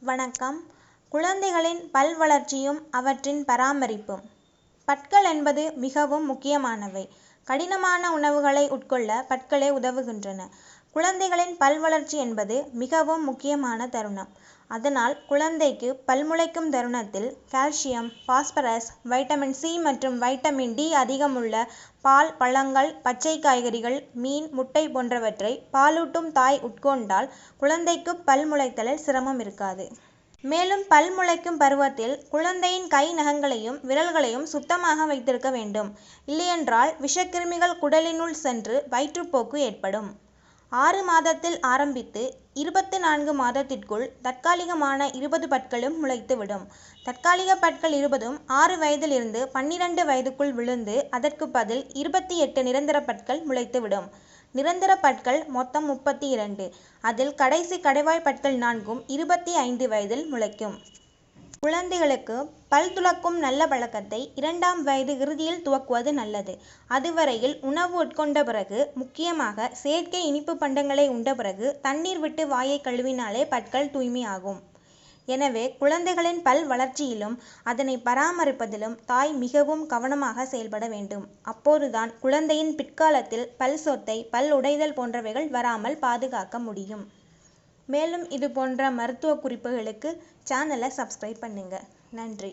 வணக்கம். குழந்தைகளின் பல் வளர்ச்சியும் அவற்றின் பராமரிப்பும். பற்கள் என்பது மிகவும் முக்கியமானவை. கடினமான உணவுகளை உட்கொள்ள பற்களே உதவுகின்றன. குழந்தைகளின் பல் வளர்ச்சி என்பது மிகவும் முக்கியமான தருணம். அதனால் குழந்தைக்கு பல் முளைக்கும் தருணத்தில் கால்சியம் பாஸ்பரஸ் வைட்டமின் சி மற்றும் வைட்டமின் டி அதிகமுள்ள பால் பழங்கள் பச்சை காய்கறிகள் மீன் முட்டை போன்றவற்றை பாலூட்டும் தாய் உட்கொண்டால் குழந்தைக்கு பல் முளைத்தலில் சிரமம் இருக்காது. மேலும் பல் முளைக்கும் பருவத்தில் குழந்தையின் கை நகங்களையும் விரல்களையும் சுத்தமாக வைத்திருக்க வேண்டும். இல்லையென்றால் விஷக்கிருமிகள் குடலினுள் சென்று வயிற்றுப்போக்கு ஏற்படும். ஆறு மாதத்தில் ஆரம்பித்து இருபத்து நான்கு மாதத்திற்குள் தற்காலிகமான இருபது பற்களும் முளைத்துவிடும். தற்காலிக பற்கள் இருபதும் ஆறு வயதிலிருந்து பன்னிரண்டு வயதுக்குள் விழுந்து அதற்கு பதில் இருபத்தி எட்டு நிரந்தர பற்கள் முளைத்துவிடும். நிரந்தர பற்கள் மொத்தம் முப்பத்தி இரண்டு. அதில் கடைசி கடைவாய் பற்கள் நான்கும் இருபத்தி ஐந்து வயதில் முளைக்கும். குழந்தைகளுக்கு பல் துலக்கும் நல்ல பழக்கத்தை இரண்டாம் வயது இறுதியில் துவக்குவது நல்லது. அதுவரையில் உணவு உட்கொண்ட பிறகு முக்கியமாக செயற்கை இனிப்பு பண்டங்களை உண்ட பிறகு தண்ணீர் விட்டு வாயை கழுவினாலே பற்கள் தூய்மையாகும் எனவே குழந்தைகளின் பல் வளர்ச்சியிலும் அதனை பராமரிப்பதிலும் தாய் மிகவும் கவனமாக செயல்பட வேண்டும். அப்போதுதான் குழந்தையின் பிற்காலத்தில் பல் சொத்தை பல் உடைதல் போன்றவைகள் வராமல் பாதுகாக்க முடியும். மேலும் இது போன்ற மருத்துவ குறிப்புகளுக்கு சேனலை சப்ஸ்கிரைப் பண்ணுங்கள் நன்றி.